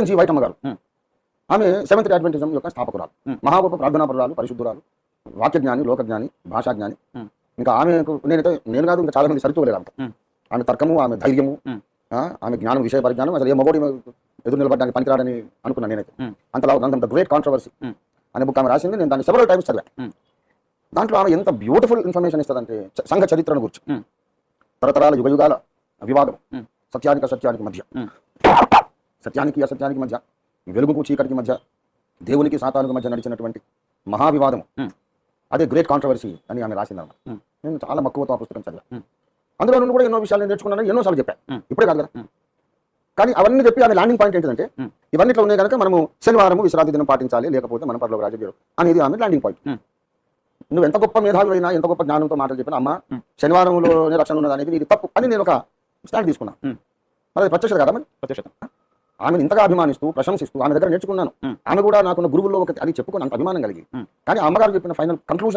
G వైటమ్మ గారు. ఆమె seventh Adventism యొక్క స్థాపకురాలు. మహాగొప్ప ప్రార్థనాపరురాలు పరిశుద్ధురాలు వాక్యజ్ఞాని లోకజ్ఞాని భాషాజ్ఞాని. ఇంకా ఆమెకు నేనైతే నేను కాదు ఇంకా చాలా మంది సరితూలేదు ఆమె. ఆమె తర్కము ఆమె ధైర్యము ఆమె జ్ఞానం విషయ పరిజ్ఞానం అసలు ఏ మగోడి ఎదురు నిలబడడానికి పనికిరాడని అనుకున్నాను నేనైతే. అంతలా గ్రంథం ద గ్రేట్ కాంట్రవర్సీ. అనే బుక్ ఆమె రాసింది నేను దాన్ని సెవెరల్ టైమ్స్ చదివా. దాంట్లో ఆమె ఎంత బ్యూటిఫుల్ ఇన్ఫర్మేషన్ ఇస్తుందంటే సంఘ చరిత్రను గురించి. తరతరాల యుగ యుగాల వివాదం. సత్యానికి అసత్యానికి మధ్య. సత్యానికి అసత్యానికి మధ్య వెలుగుకు చీకటికి మధ్య దేవునికి సాతానికి మధ్య నడిచినటువంటి మహావివాదం. అదే గ్రేట్ కాంట్రవర్సీ అని ఆమె రాసిందన్నమాట. నేను చాలా మక్కువతో ఆ పుస్తకం చదివా. అందులో నుండి కూడా ఎన్నో విషయాలు నేను నేర్చుకున్నాను ఎన్నోసార్లు చెప్పాను Hmm. ఇప్పుడే కాదు కదా. కానీ అవన్నీ చెప్పి ఆమె ల్యాండింగ్ పాయింట్ ఏంటంటే. ఇవన్నీ ఉన్నాయి కనుక మనము శనివారం విశ్రాంతి దినం పాటించాలి లేకపోతే మనం పరలోక రాజకీయం అనేది ఆమె ల్యాండింగ్ పాయింట్. నువ్వు ఎంత గొప్ప మేధావి అయినా ఎంత గొప్ప జ్ఞానంతో మాటలు చెప్పినా అమ్మ. శనివారంలోనే రక్షణ ఉన్నది అనేది ఇది తప్పు అని నేను ఒక స్టాండ్ తీసుకున్నాను. మరి ప్రత్యక్షత కదా మరి ప్రత్యక్షత ఆమెను ఇంతగా అభిమానిస్తూ ప్రశంసిస్తూ ఆమె దగ్గర నేర్చుకున్నాను. ఆమె కూడా నాకున్న గురువుల్లో ఒక అది చెప్పుకొని అంత అభిమానం కలిగి. కానీ అమ్మగారు చెప్పిన ఫైనల్ కంక్లూజన్